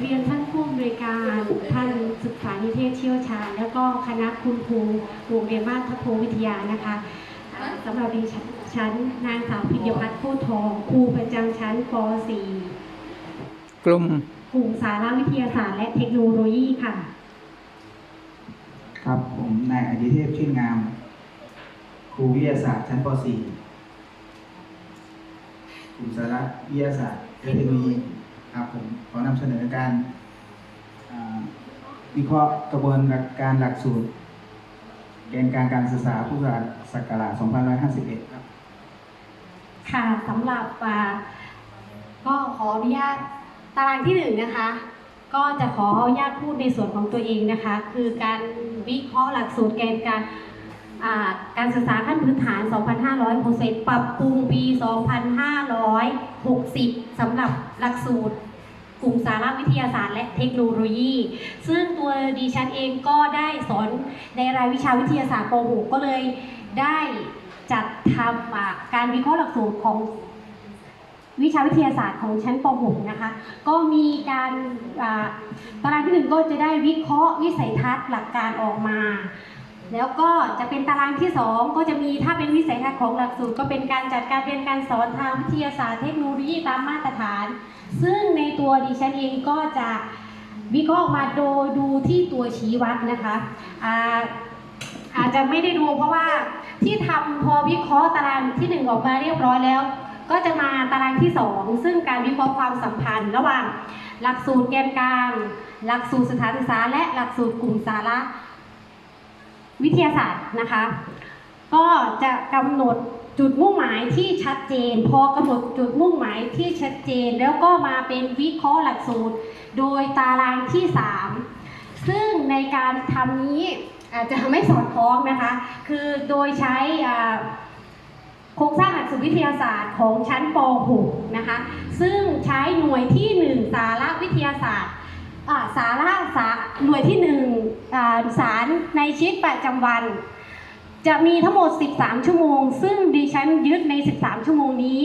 เรียนท่านผู้อำนวยการ ท่านศึกษานิเทศเชี่ยวชาญ แล้วก็คณะคุณครูโรงเรียนบ้านทัพโพวิทยานะคะสำหรับดิฉันชั้นนางสาวพิญญพัฒน์ผู้ทองครูประจำชั้นป .4 กลุ่มกลุ่มสารวิทยาศาสตร์และเทคโนโลยีค่ะ ครับผมนายอดิเทพชื่นงาม ครูวิทยาศาสตร์ชั้นป .4 กลุ่มสาระวิทยาศาสตร์และเทคโนโลยี ครับผมขอนำเสนอการวิเคราะห์กระบวนการหลักสูตรแกนการการศึกษาพุทธศักราช2551 ครับ ค่ะสำหรับก็ขออนุญาตตารางที่หนึ่งนะคะ ก็จะขออนุญาตพูดในส่วนของตัวเองนะคะ คือการวิเคราะห์หลักสูตรแกนการการศึกษาขั้นพื้นฐาน 2,560ปรับปรุงปี 2,560 สำหรับหลักสูตร กลุ่มสารวิทยาศาสตร์และเทคโนโลยี ซึ่งตัวดิฉันเองก็ได้สอนในรายวิชาวิทยาศาสตร์ป .6 ก็เลยได้จัดทำการวิเคราะห์หลักสูตรของวิชาวิทยาศาสตร์ของชั้นป .6 นะคะ ก็มีการตารางที่หนึ่งก็จะได้วิเคราะห์วิสัยทัศน์หลักการออกมา แล้วก็จะเป็นตารางที่สองก็จะมีถ้าเป็นวิสัยทัศน์ของหลักสูตร ก็เป็นการจัดการเรียนการสอนทางวิทยาศาสตร์เทคโนโลยีตามมาตรฐาน ซึ่งในตัวดิฉันเองก็จะวิเคราะห์ออกมาโดยดูที่ตัวชี้วัดนะคะอาอาจจะไม่ได้ดูเพราะว่าที่ทำพอวิเคราะห์ตารางที่หนึ่งออกมาเรียบร้อยแล้ว ก็จะมาตารางที่สองซึ่งการวิเคราะห์ความสัมพันธ์ระหว่างหลักสูตรแกนกลาง หลักสูตรสถานศึกษา และหลักสูตรกลุ่มสาระวิทยาศาสตร์นะคะ ก็จะกำหนด จุดมุ่งหมายที่ชัดเจน พอกำหนดจุดมุ่งหมายที่ชัดเจน แล้วก็มาเป็นวิเคราะห์หลักสูตร โดยตารางที่ 3 ซึ่งในการทำนี้อาจจะไม่สอดคล้องนะคะ คือโดยใช้โครงสร้างหลักสูตรวิทยาศาสตร์ของชั้นป .6 นะคะ ซึ่งใช้หน่วยที่ 1 สาระวิทยาศาสตร์สาระสาหน่วยที่หนึ่งสารในชีวิตประจำวัน จะมีทั้งหมด 13 ชั่วโมง ซึ่งดิฉันยึดใน 13 ชั่วโมงนี้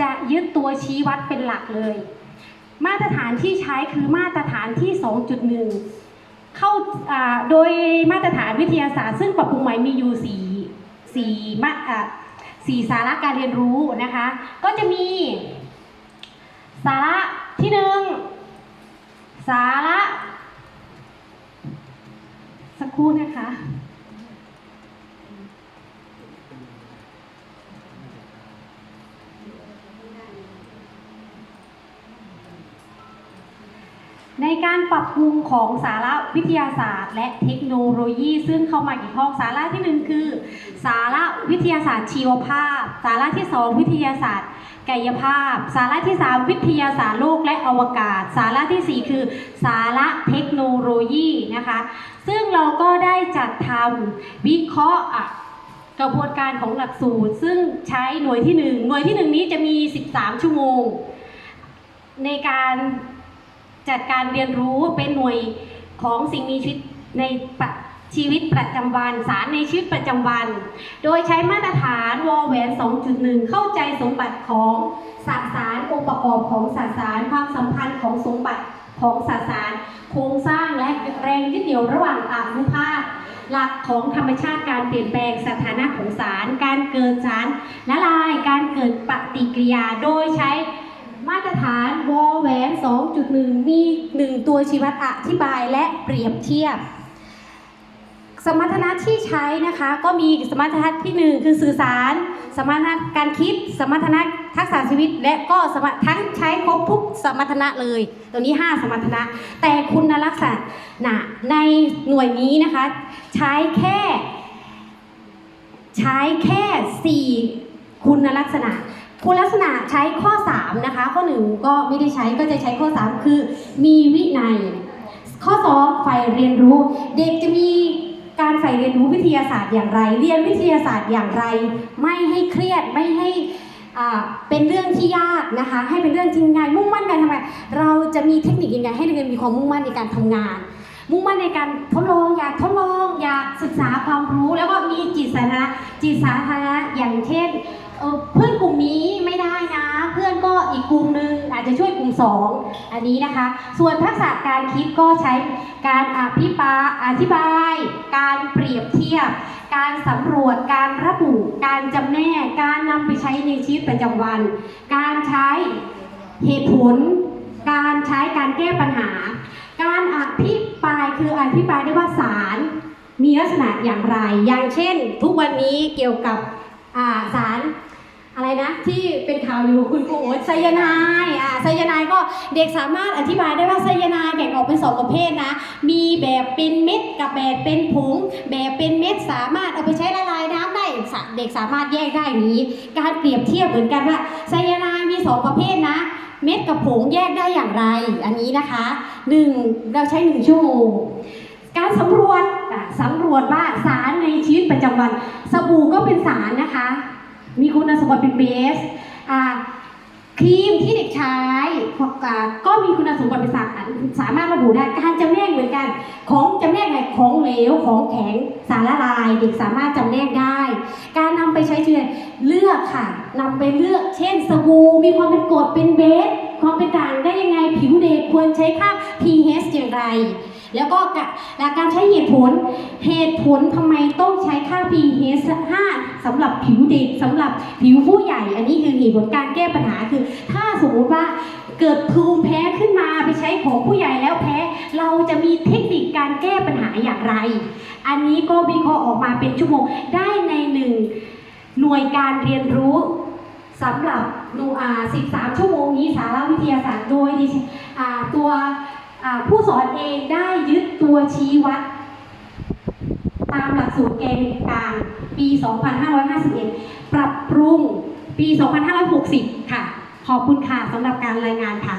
จะยึดตัวชี้วัดเป็นหลักเลย มาตรฐานที่ใช้คือมาตรฐานที่ 2.1 เข้าโดยมาตรฐานวิทยาศาสตร์ ซึ่งปรับปรุงใหม่มีอยู่สี่สี่มาสี่สาระการเรียนรู้นะคะ ก็จะมีสาระที่หนึ่งสาระสักครู่นะคะ ในการปรับปรุงของสาระวิทยาศาสตร์ และเทคโนโลยี ซึ่งเข้ามาเกี่ยวข้องสาระที่หนึ่งคือ สาระวิทยาศาสตร์ชีวภาพ สาระที่สองวิทยาศาสตร์กายภาพ สาระที่ 3 วิทยาศาสตร์โลกและอวกาศ สาระทีสี่ 4 คือ สาระเทคโนโลยีนะคะ ซึ่งเราก็ได้จัดทำวิเคราะห์กระบวนการของหลักสูตร ซึ่งใช้หน่วยที่ 1 หน่วยที่ 1 นี้จะมี 13 ชั่วโมง ในการ จัดการเรียนรู้เป็นหน่วยของสิ่งมีชีวิตในชีวิตประจำวัน สารในชีวิตประจำวัน โดยใช้มาตรฐานวอแหวน 2.1 เข้าใจสมบัติของสสารองค์ประกอบของสสารความสัมพันธ์ของสมบัติของสสารโครงสร้างและแรงยึดเหนี่ยวระหว่างอนุภาคหลักของธรรมชาติการเปลี่ยนแปลงสถานะของสาร การเกิดสารละลายการเกิดปฏิกิริยาโดยใช้มาตรฐาน วอแหวน2.1 มี 1 ตัวชี้วัดอธิบายและเปรียบเทียบ สมรรถนะที่ใช้นะคะก็มีสมรรถนะที่หนึ่งคือสื่อสาร สมรรถนะการคิด สมรรถนะทักษะชีวิต และก็สมรรถทั้งใช้ครบทุกสมรรถนะเลย ตัวนี้ 5 สมรรถนะ แต่คุณลักษณะในหน่วยนี้นะคะ ใช้แค่ ใช้แค่ 4 คุณลักษณะ คุณลักษณะใช้ข้อ 3 นะคะ ข้อ 1 ก็ไม่ได้ใช้ก็จะใช้ข้อ 3 คือ มีวินัย ข้อ 2 ใฝ่เรียนรู้ เด็กจะมีการใฝ่เรียนรู้วิทยาศาสตร์อย่างไร เรียนวิทยาศาสตร์อย่างไร ไม่ให้เครียดไม่ให้อ่าเป็นเรื่องที่ยากนะคะ ให้เป็นเรื่องที่ง่ายมุ่งมั่นการทำงานเราจะมีเทคนิคยังไงให้เรียนมีความมุ่งมั่นในการทำงาน มุ่งมั่นในการทดลองอยากทดลองอยากศึกษาความรู้ แล้วก็มีจิตสาธารณะจิตสาธารณะอย่างเช่น เออเพื่อนกลุ่มนี้ไม่ได้นะ เพื่อนก็อีกกลุ่มหนึ่งอาจจะช่วยกลุ่มสองอันนี้นะคะ ส่วนทักษะการคิดก็ใช้การอภิปรายอธิบาย การเปรียบเทียบ การสำรวจการระบุ การจำแนกการนำไปใช้ในชีวิตประจำวัน การใช้เหตุผล การใช้การแก้ปัญหา การอภิปรายคืออภิปรายได้ว่าศาลมีลักษณะอย่างไร อย่างเช่น ทุกวันนี้เกี่ยวกับ อ่าศาลอะไรนะที่เป็นข่าวอยู่คุณครูโอ๊ตไซยาไนายอ่าไซยาไนายก็เด็กสามารถอธิบายได้ว่าไซยาไนายแบ่งออกเป็นสองประเภทนะ มีแบบเป็นเม็ดกับแบบเป็นผงแบบเป็นเม็ดสามารถเอาไปใช้ละลายน้ำได้เด็กสามารถแยกได้นี้ การเปรียบเทียบเหมือนกันว่าไซยาไนายมีสองประเภทนะ เม็ดกับผงแยกได้อย่างไร อันนี้นะคะหนึ่งเราใช้หนึ่งชั่วโมงการสำรวจ สำรวจว่าสารในชีวิตประจำวัน สบู่ก็เป็นสารนะคะ มีคุณสมบัติเป็นเบสอ่าครีมที่เด็กใช้ก็มีคุณสมบัติเป็นสารสามารถระบุได้การจำแนกเหมือนกัน ของจำแนกไหนของเหลวของแข็งสารละลาย เด็กสามารถจำแนกได้ การนำไปใช้เชีวิตเลือกค่ะนำไปเลือก เช่นสบู่มีความเป็นกรดเป็นเบสความเป็นด่างได้ยังไงผิวเด็กควรใช้ค่า pH อย่างไร แล้วก็กะและการใช้เหตุผล เหตุผลทำไมต้องใช้ค่า pH 5สำหรับผิวเด็กสำหรับผิวผู้ใหญ่ อันนี้คือเหตุผลการแก้ปัญหาคือ ถ้าสมมติว่าเกิดภูมิแพ้ขึ้นมาไปใช้ของผู้ใหญ่แล้วแพ้ เราจะมีเทคนิคการแก้ปัญหาอย่างไร อันนี้ก็วิเคราะห์ออกมาเป็นชั่วโมงได้ในหนึ่งหน่วยการเรียนรู้สำหรับหนูอา13 ชั่วโมงนี้สาระวิทยาศาสตร์โดยดิตัว ผู้สอนเองได้ยึดตัวชี้วัด ตามหลักสูตรเกณฑ์กลางปี 2551 ปรับปรุงปี 2560 ค่ะ ขอบคุณค่ะสำหรับการรายงานค่ะ